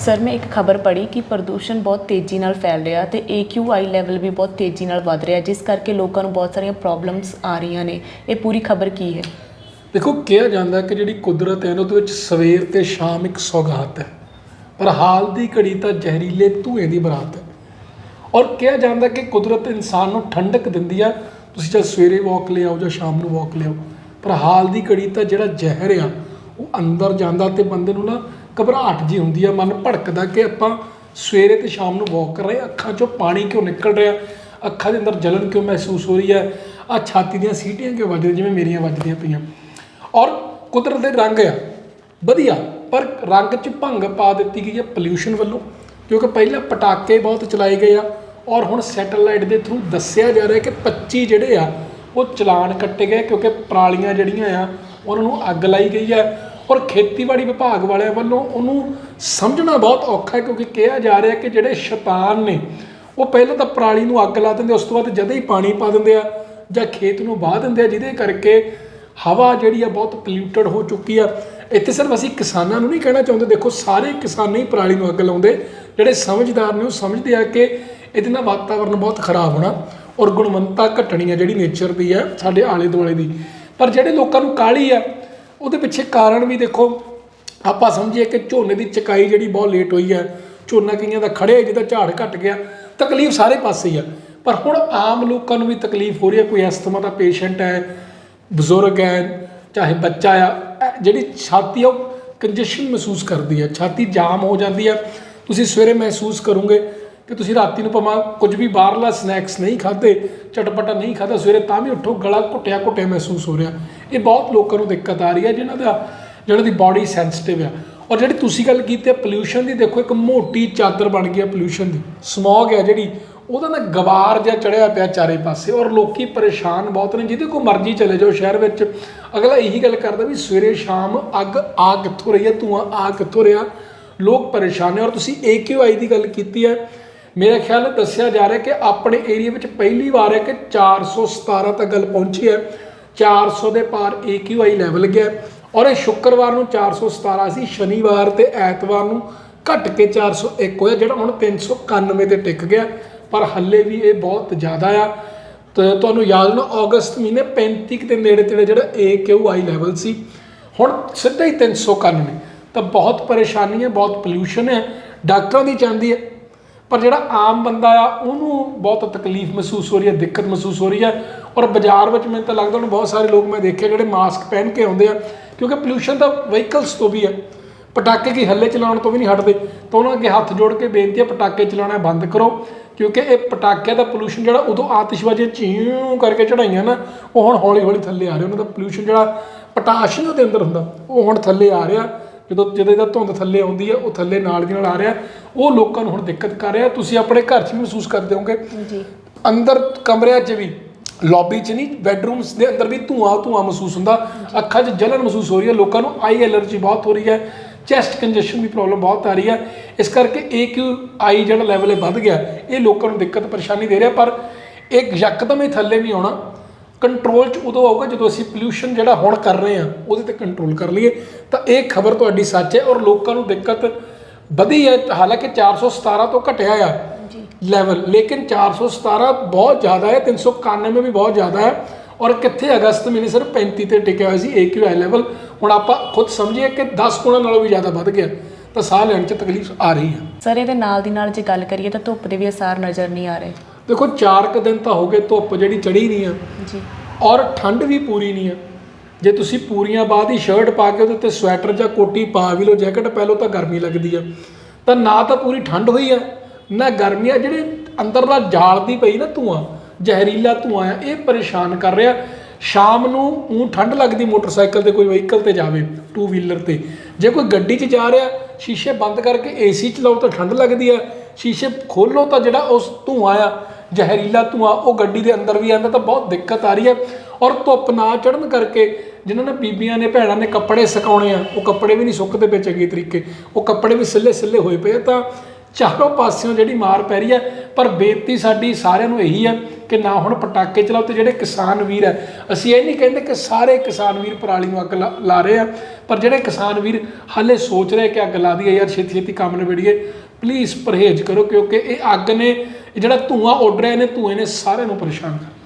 Sir, ਮੈਂ ਇੱਕ ਖਬਰ ਪੜ੍ਹੀ ਕਿ ਪ੍ਰਦੂਸ਼ਣ ਬਹੁਤ ਤੇਜ਼ੀ ਨਾਲ ਫੈਲ ਰਿਹਾ ਤੇ AQI ਲੈਵਲ ਵੀ ਬਹੁਤ ਤੇਜ਼ੀ ਨਾਲ ਵੱਧ ਰਿਹਾ, ਜਿਸ ਕਰਕੇ ਲੋਕਾਂ ਨੂੰ ਬਹੁਤ ਸਾਰੀਆਂ ਪ੍ਰੋਬਲਮਸ ਆ ਰਹੀਆਂ ਨੇ। ਇਹ ਪੂਰੀ ਖਬਰ ਕੀ ਹੈ? ਦੇਖੋ, ਕਿਹਾ ਜਾਂਦਾ ਕਿ ਜਿਹੜੀ ਕੁਦਰਤ ਹੈ ਨਾ, ਉਹਦੇ ਵਿੱਚ ਸਵੇਰ ਤੇ ਸ਼ਾਮ ਇੱਕ ਸੌਗਾਤ ਹੈ। ਪਰ ਹਾਲ ਦੀ ਘੜੀ ਤਾਂ ਜ਼ਹਿਰੀਲੇ ਧੂਏ ਦੀ ਬਰਾਤ ਹੈ। ਔਰ ਕਿਹਾ ਜਾਂਦਾ ਕਿ ਕੁਦਰਤ ਇਨਸਾਨ ਨੂੰ ਠੰਡਕ ਦਿੰਦੀ ਆ, ਤੁਸੀਂ ਜਦ ਸਵੇਰੇ ਵਾਕ ਲਿਆਓ ਜਾਂ ਸ਼ਾਮ ਨੂੰ ਵਾਕ ਲਿਆਓ ਪਰ ਹਾਲ ਦੀ ਘੜੀ ਤਾਂ ਜਿਹੜਾ ਜ਼ਹਿਰ ਆ, ਉਹ ਅੰਦਰ ਜਾਂਦਾ ਤੇ ਬੰਦੇ ਨੂੰ ਨਾ ਘਬਰਾਹਟ ਜੀ ਹੁੰਦੀ ਆ, ਮਨ ਭੜਕਦਾ ਕਿ ਆਪਾਂ ਸਵੇਰੇ ਤੇ ਸ਼ਾਮ ਨੂੰ ਵਾਕ ਕਰ ਰਹੇ ਅੱਖਾਂ 'ਚੋਂ ਪਾਣੀ ਕਿਉਂ ਨਿਕਲ ਰਿਹਾ, ਅੱਖਾਂ ਦੇ ਅੰਦਰ ਜਲਨ ਕਿਉਂ ਮਹਿਸੂਸ ਹੋ ਰਹੀ ਹੈ ਆ ਛਾਤੀ ਦੀਆਂ ਸੀਟੀਆਂ ਕਿਉਂ ਵੱਜ ਰਹੀਆਂ ਜਿਵੇਂ ਮੇਰੀਆਂ ਵੱਜਦੀਆਂ ਪਈਆਂ। ਔਰ ਕੁਦਰਤ ਦੇ ਰੰਗ ਆ, ਵਧੀਆ, ਪਰ ਰੰਗ 'ਚ ਭੰਗ ਪਾ ਦਿੱਤੀ ਗਈ ਹੈ ਪੋਲਿਊਸ਼ਨ ਵੱਲੋਂ, ਕਿਉਂਕਿ ਪਹਿਲਾਂ ਪਟਾਕੇ ਬਹੁਤ ਚਲਾਏ ਗਏ ਆ, ਔਰ ਹੁਣ ਸੈਟੇਲਾਈਟ ਦੇ ਥਰੂ ਦੱਸਿਆ ਜਾ ਰਿਹਾ ਕਿ 25 ਜਿਹੜੇ ਆ, ਉਹ ਚਲਾਨ ਕੱਟੇ ਗਏ, ਕਿਉਂਕਿ ਪਰਾਲੀਆਂ ਜਿਹੜੀਆਂ ਆ, ਉਹਨਾਂ ਨੂੰ ਅੱਗ ਲਾਈ ਗਈ ਹੈ ਔਰ ਖੇਤੀਬਾੜੀ ਵਿਭਾਗ ਵਾਲਿਆਂ ਵੱਲੋਂ ਉਹਨੂੰ ਸਮਝਣਾ ਬਹੁਤ ਔਖਾ ਹੈ ਕਿਉਂਕਿ ਕਿਹਾ ਜਾ ਰਿਹਾ ਕਿ ਜਿਹੜੇ ਸ਼ੈਤਾਨ ਨੇ, ਉਹ ਪਹਿਲਾਂ ਤਾਂ ਪਰਾਲੀ ਨੂੰ ਅੱਗ ਲਾ ਦਿੰਦੇ ਉਸ ਤੋਂ ਬਾਅਦ ਜਦੋਂ ਹੀ ਪਾਣੀ ਪਾ ਦਿੰਦੇ ਆ ਜਾਂ ਖੇਤ ਨੂੰ ਵਾਹ ਦਿੰਦੇ ਆ, ਜਿਹਦੇ ਕਰਕੇ ਹਵਾ ਜਿਹੜੀ ਆ ਬਹੁਤ ਪੋਲਿਊਟਡ ਹੋ ਚੁੱਕੀ ਆ। ਇੱਥੇ ਸਿਰਫ ਅਸੀਂ ਕਿਸਾਨਾਂ ਨੂੰ ਨਹੀਂ ਕਹਿਣਾ ਚਾਹੁੰਦੇ, ਦੇਖੋ ਸਾਰੇ ਕਿਸਾਨ ਹੀ ਪਰਾਲੀ ਨੂੰ ਅੱਗ ਲਾਉਂਦੇ, ਜਿਹੜੇ ਸਮਝਦਾਰ ਨੇ ਉਹ ਸਮਝਦੇ ਆ ਕਿ ਇਹਦੇ ਨਾਲ ਵਾਤਾਵਰਨ ਬਹੁਤ ਖਰਾਬ ਹੋਣਾ ਔਰ ਗੁਣਵੰਤਾ ਘਟਣੀ ਆ ਜਿਹੜੀ ਨੇਚਰ ਦੀ ਆ, ਸਾਡੇ ਆਲੇ ਦੁਆਲੇ ਦੀ। ਪਰ ਜਿਹੜੇ ਲੋਕਾਂ ਨੂੰ ਕਾਹਲੀ ਆ ਉਹਦੇ ਪਿੱਛੇ ਕਾਰਨ ਵੀ ਦੇਖੋ, ਆਪਾਂ ਸਮਝੀਏ ਕਿ ਝੋਨੇ ਦੀ ਚਕਾਈ ਜਿਹੜੀ ਬਹੁਤ ਲੇਟ ਹੋਈ ਹੈ, ਝੋਨਾ ਕਈਆਂ ਦਾ ਖੜਿਆ ਜਿਹਦਾ ਝਾੜ ਘਟ ਗਿਆ, ਤਕਲੀਫ ਸਾਰੇ ਪਾਸੇ ਹੀ ਆ। ਪਰ ਹੁਣ ਆਮ ਲੋਕਾਂ ਨੂੰ ਵੀ ਤਕਲੀਫ ਹੋ ਰਹੀ ਹੈ, ਕੋਈ ਅਸਥਮਾ ਦਾ ਪੇਸ਼ੈਂਟ ਹੈ, ਬਜ਼ੁਰਗ ਹੈ, ਚਾਹੇ ਬੱਚਾ ਆ ਜਿਹੜੀ ਛਾਤੀ ਆ, ਉਹ ਕੰਜੈਸ਼ਨ ਮਹਿਸੂਸ ਕਰਦੀ ਹੈ, ਛਾਤੀ ਜਾਮ ਹੋ ਜਾਂਦੀ ਹੈ। ਤੁਸੀਂ ਸਵੇਰੇ ਮਹਿਸੂਸ ਕਰੋਗੇ ਕਿ ਤੁਸੀਂ ਰਾਤੀ ਨੂੰ ਭਾਵੇਂ ਕੁਝ ਵੀ ਬਾਹਰਲਾ ਸਨੈਕਸ ਨਹੀਂ ਖਾਦੇ ਚਟਪਟਾ ਨਹੀਂ ਖਾਦਾ ਸਵੇਰੇ ਤਾਂ ਵੀ ਉੱਠੋ, ਗਲਾ ਘੁੱਟਿਆ ਘੁੱਟਿਆ ਮਹਿਸੂਸ ਹੋ ਰਿਹਾ। ਇਹ ਬਹੁਤ ਲੋਕਾਂ ਨੂੰ ਦਿੱਕਤ ਆ ਰਹੀ ਹੈ ਜਿਨ੍ਹਾਂ ਦਾ ਜਿਹਨਾਂ ਦੀ ਬਾਡੀ ਸੈਂਸਿਟਿਵ ਆ। ਔਰ ਜਿਹੜੀ ਤੁਸੀਂ ਗੱਲ ਕੀਤੀ ਹੈ ਪੋਲਿਊਸ਼ਨ ਦੀ, ਦੇਖੋ ਇੱਕ ਮੋਟੀ ਚਾਦਰ ਬਣ ਗਈ ਹੈ ਪੋਲਿਊਸ਼ਨ ਦੀ। ਸਮੌਗ ਹੈ ਜਿਹੜੀ, ਉਹਦਾ ਨਾ ਗਵਾਰ ਜਿਹਾ ਚੜਿਆ ਪਿਆ ਚਾਰੇ ਪਾਸੇ, ਔਰ ਲੋਕੀ ਪਰੇਸ਼ਾਨ ਬਹੁਤ ਨੇ। ਜਿਹਦੇ ਕੋ ਮਰਜ਼ੀ ਚਲੇ ਜਾਓ ਸ਼ਹਿਰ ਵਿੱਚ। ਅਗਲਾ ਇਹੀ ਗੱਲ ਕਰਦਾ ਵੀ ਸਵੇਰੇ ਸ਼ਾਮ ਅੱਗ ਆ ਕਿੱਥੋਂ ਰਹੀ ਹੈ, ਧੂਆਂ ਆ ਕਿੱਥੋਂ ਰਿਹਾ? ਲੋਕ ਪਰੇਸ਼ਾਨ ਨੇ। ਔਰ ਤੁਸੀਂ AQI ਦੀ ਗੱਲ ਕੀਤੀ ਹੈ। ਮੇਰਾ ਖਿਆਲ ਦੱਸਿਆ ਜਾ ਰਿਹਾ ਕਿ ਆਪਣੇ ਏਰੀਆ ਵਿੱਚ ਪਹਿਲੀ ਵਾਰ ਹੈ ਕਿ 417 ਤੱਕ ਗੱਲ ਪਹੁੰਚੀ ਹੈ। 400 ਦੇ ਪਾਰ AQI ਲੈਵਲ ਗਿਆ ਔਰ ਇਹ ਸ਼ੁੱਕਰਵਾਰ ਨੂੰ 417 ਸੀ ਸ਼ਨੀਵਾਰ ਤੇ ਐਤਵਾਰ ਨੂੰ ਘਟ ਕੇ 401 ਹੋਇਆ, ਜਿਹੜਾ ਹੁਣ 391 ਤੇ ਟਿਕ ਗਿਆ। ਪਰ ਹੱਲੇ ਵੀ ਇਹ ਬਹੁਤ ਜ਼ਿਆਦਾ ਆ। ਤੇ ਤੁਹਾਨੂੰ ਯਾਦ ਨਾ, ਅਗਸਤ ਮਹੀਨੇ 35 ਕੁ ਦੇ ਨੇੜੇ ਤੇੜੇ ਜਿਹੜਾ AQI ਲੈਵਲ ਸੀ, ਹੁਣ ਸਿੱਧਾ ਹੀ 391 ਤਾਂ ਬਹੁਤ ਪਰੇਸ਼ਾਨੀ ਹੈ, ਬਹੁਤ ਪੋਲਿਊਸ਼ਨ ਹੈ, ਡਾਕਟਰਾਂ ਦੀ ਚਾਹੁੰਦੀ ਹੈ ਪਰ ਜਿਹੜਾ ਆਮ ਬੰਦਾ ਆ, ਉਹਨੂੰ ਬਹੁਤ ਤਕਲੀਫ ਮਹਿਸੂਸ ਹੋ ਰਹੀ ਹੈ, ਦਿੱਕਤ ਮਹਿਸੂਸ ਹੋ ਰਹੀ ਹੈ। ਔਰ ਬਾਜ਼ਾਰ ਵਿੱਚ ਮੈਨੂੰ ਤਾਂ ਲੱਗਦਾ ਹੁਣ ਬਹੁਤ ਸਾਰੇ ਲੋਕ ਮੈਂ ਦੇਖੇ ਜਿਹੜੇ ਮਾਸਕ ਪਹਿਨ ਕੇ ਆਉਂਦੇ ਆ, ਕਿਉਂਕਿ ਪੋਲਿਊਸ਼ਨ ਤਾਂ ਵਹੀਕਲਸ ਤੋਂ ਵੀ ਹੈ ਪਟਾਕੇ ਕੀ ਹੱਲੇ ਚਲਾਉਣ ਤੋਂ ਵੀ ਨਹੀਂ ਹਟਦੇ। ਤਾਂ ਉਹਨਾਂ ਅੱਗੇ ਹੱਥ ਜੋੜ ਕੇ ਬੇਨਤੀ ਹੈ ਪਟਾਕੇ ਚਲਾਉਣਾ ਬੰਦ ਕਰੋ, ਕਿਉਂਕਿ ਇਹ ਪਟਾਕਿਆਂ ਦਾ ਪੋਲਿਊਸ਼ਨ ਜਿਹੜਾ ਉਦੋਂ ਆਤਿਸ਼ਬਾਜ਼ੀ ਚੀਂ ਕਰਕੇ ਚੜਾਈਆਂ ਨਾ, ਉਹ ਹੁਣ ਹੌਲੀ ਹੌਲੀ ਥੱਲੇ ਆ ਰਿਹਾ ਉਹਨਾਂ ਦਾ ਪੋਲਿਊਸ਼ਨ ਜਿਹੜਾ ਪੋਟਾਸ਼ੀਅਮ ਦੇ ਅੰਦਰ ਹੁੰਦਾ, ਉਹ ਹੁਣ ਥੱਲੇ ਆ ਰਿਹਾ। ਜਦੋਂ ਜਦੋਂ ਇਹਦਾ ਧੁੰਦ ਥੱਲੇ ਆਉਂਦੀ ਹੈ ਉਹ ਥੱਲੇ ਨਾਲ ਦੀ ਨਾਲ ਆ ਰਿਹਾ। ਉਹ ਲੋਕਾਂ ਨੂੰ ਹੁਣ ਦਿੱਕਤ ਕਰ ਰਿਹਾ। ਤੁਸੀਂ ਆਪਣੇ ਘਰ 'ਚ ਵੀ ਮਹਿਸੂਸ ਕਰਦੇ ਹੋਵੋਗੇ। ਜੀ। ਅੰਦਰ ਕਮਰਿਆਂ 'ਚ ਵੀ ਲੌਬੀ 'ਚ ਨਹੀਂ ਬੈੱਡਰੂਮਸ ਦੇ ਅੰਦਰ ਵੀ ਧੂਆਂ ਧੂਆਂ ਮਹਿਸੂਸ ਹੁੰਦਾ। ਅੱਖਾਂ 'ਚ ਜਲਨ ਮਹਿਸੂਸ ਹੋ ਰਹੀ ਹੈ ਲੋਕਾਂ ਨੂੰ। ਆਈ ਐਲਰਜੀ ਬਹੁਤ ਹੋ ਰਹੀ ਹੈ। ਚੈਸਟ ਕੰਜੈਸ਼ਨ ਦੀ ਪ੍ਰੋਬਲਮ ਬਹੁਤ ਆ ਰਹੀ ਹੈ। ਇਸ ਕਰਕੇ AQI ਜਿਹੜਾ ਲੈਵਲ ਹੈ ਵੱਧ ਗਿਆ। ਇਹ ਲੋਕਾਂ ਨੂੰ ਦਿੱਕਤ ਪਰੇਸ਼ਾਨੀ ਦੇ ਰਿਹਾ। ਪਰ ਇਹ ਯਕਦਮ ਹੀ ਥੱਲੇ ਨਹੀਂ ਆਉਣਾ। ਕੰਟਰੋਲ 'ਚ ਉਦੋਂ ਆਊਗਾ ਜਦੋਂ ਅਸੀਂ ਪੋਲਿਊਸ਼ਨ ਜਿਹੜਾ ਹੁਣ ਕਰ ਰਹੇ ਹਾਂ ਉਹਦੇ ਤੇ ਕੰਟਰੋਲ ਕਰ ਲਈਏ। ਤਾਂ ਇਹ ਖਬਰ ਤੁਹਾਡੀ ਸੱਚ ਹੈ ਔਰ ਲੋਕਾਂ ਨੂੰ ਦਿੱਕਤ ਵਧੀ ਹੈ। ਹਾਲਾਂਕਿ 417 ਤੋਂ ਘਟਿਆ ਆ ਜੀ। ਲੈਵਲ ਲੇਕਿਨ 417 ਬਹੁਤ ਜ਼ਿਆਦਾ ਹੈ 391 ਵੀ ਬਹੁਤ ਜ਼ਿਆਦਾ ਹੈ। ਔਰ ਕਿੱਥੇ ਅਗਸਤ ਮਹੀਨੇ ਸਿਰਫ 35 ਤੇ ਟਿਕਿਆ ਹੋਇਆ ਸੀ AQI ਲੈਵਲ ਹੁਣ ਆਪਾਂ ਖੁਦ ਸਮਝੀਏ ਕਿ 10 ਗੁਣਾ ਨਾਲੋਂ ਵੀ ਜ਼ਿਆਦਾ ਵੱਧ ਗਿਆ। ਤਾਂ ਸਾਹ ਲੈਣ 'ਚ ਤਕਲੀਫ ਆ ਰਹੀ ਹੈ। ਸਰ ਇਹਦੇ ਨਾਲ ਦੀ ਨਾਲ ਜੇ ਗੱਲ ਕਰੀਏ ਤਾਂ ਧੁੱਪ ਦੇ ਵੀ ਅਸਾਰ ਨਜ਼ਰ ਨਹੀਂ ਆ ਰਹੇ। ਦੇਖੋ 4 ਕੁ ਦਿਨ ਤਾਂ ਹੋ ਗਏ ਧੁੱਪ ਜਿਹੜੀ ਚੜੀ ਨਹੀਂ ਆ। ਜੀ। ਔਰ ਠੰਡ ਵੀ ਪੂਰੀ ਨਹੀਂ ਆ। ਜੇ ਤੁਸੀਂ ਪੂਰੀਆਂ ਬਾਅਦ ਹੀ ਸ਼ਰਟ ਪਾ ਕੇ ਉਹਦੇ ਉੱਤੇ ਸਵੈਟਰ ਜਾਂ ਕੋਟੀ ਪਾ ਵੀ ਲਓ ਜੈਕਟ ਪਾ ਲਓ ਤਾਂ ਗਰਮੀ ਲੱਗਦੀ ਆ। ਤਾਂ ਨਾ ਤਾਂ ਪੂਰੀ ਠੰਡ ਹੋਈ ਆ ਨਾ ਗਰਮੀ ਆ ਜਿਹੜੇ ਅੰਦਰ ਦਾ ਜਾਲਦੀ ਪਈ ਨਾ ਧੂਆਂ ਜ਼ਹਿਰੀਲਾ ਧੂਆਂ ਆ ਇਹ ਪਰੇਸ਼ਾਨ ਕਰ ਰਿਹਾ। ਸ਼ਾਮ ਨੂੰ ਉਹ ਠੰਡ ਲੱਗਦੀ ਮੋਟਰਸਾਈਕਲ ਤੇ ਕੋਈ ਵਹੀਕਲ ਤੇ ਜਾਵੇ ਟੂ ਵੀਲਰ ਤੇ। ਜੇ ਕੋਈ ਗੱਡੀ 'ਚ ਜਾ ਰਿਹਾ ਸ਼ੀਸ਼ੇ ਬੰਦ ਕਰਕੇ ਏਸੀ ਚਲਾਓ ਤਾਂ ਠੰਡ ਲੱਗਦੀ ਆ। ਸ਼ੀਸ਼ੇ ਖੋਲੋ ਤਾਂ ਜਿਹੜਾ ਉਸ ਧੂਆਂ ਆ ਜ਼ਹਿਰੀਲਾ ਧੂਆਂ, ਉਹ ਗੱਡੀ ਦੇ ਅੰਦਰ ਵੀ ਆਉਂਦਾ ਤਾਂ ਬਹੁਤ ਦਿੱਕਤ ਆ ਰਹੀ ਹੈ। ਔਰ ਧੁੱਪ ਨਾ ਚੜਨ ਕਰਕੇ ਜਿਨ੍ਹਾਂ ਨੇ ਬੀਬੀਆਂ ਨੇ, ਭੈਣਾਂ ਨੇ ਕੱਪੜੇ ਸੁਕਾਉਣੇ ਆ, ਉਹ ਕੱਪੜੇ ਵੀ ਨਹੀਂ ਸੁੱਕਦੇ ਪਏ ਚੰਗੇ ਤਰੀਕੇ। ਉਹ ਕੱਪੜੇ ਵੀ ਸਿੱਲੇ ਸਿੱਲੇ ਹੋਏ ਪਏ ਤਾਂ ਚਾਰੋਂ ਪਾਸਿਓਂ ਜਿਹੜੀ ਮਾਰ ਪੈ ਰਹੀ ਹੈ, ਪਰ ਬੇਨਤੀ ਸਾਡੀ ਸਾਰਿਆਂ ਨੂੰ ਇਹੀ ਹੈ ਕਿ ਨਾ ਹੁਣ ਪਟਾਕੇ ਚਲਾਓ ਤੇ ਜਿਹੜੇ ਕਿਸਾਨ ਵੀਰ ਹੈ, ਅਸੀਂ ਇਹ ਨਹੀਂ ਕਹਿੰਦੇ ਕਿ ਸਾਰੇ ਕਿਸਾਨ ਵੀਰ ਪਰਾਲੀ ਨੂੰ ਅੱਗ ਲਾ- ਲਾ ਰਹੇ ਆ, ਪਰ ਜਿਹੜੇ ਕਿਸਾਨ ਵੀਰ ਹਾਲੇ ਸੋਚ ਰਹੇ ਕਿ ਅੱਗ ਲਾ ਦਈਏ ਯਾਰ ਛੇਤੀ ਛੇਤੀ ਕੰਮ ਨਿਬੜੀਏ ਪਲੀਜ਼ ਪਰਹੇਜ਼ ਕਰੋ ਕਿਉਂਕਿ ਇਹ ਅੱਗ ਨੇ ਜਿਹੜਾ ਧੂਆਂ ਉੱਡ ਰਿਹਾ ਨੇ ਧੂਏ ਨੇ ਸਾਰਿਆਂ ਨੂੰ ਪਰੇਸ਼ਾਨ ਕਰ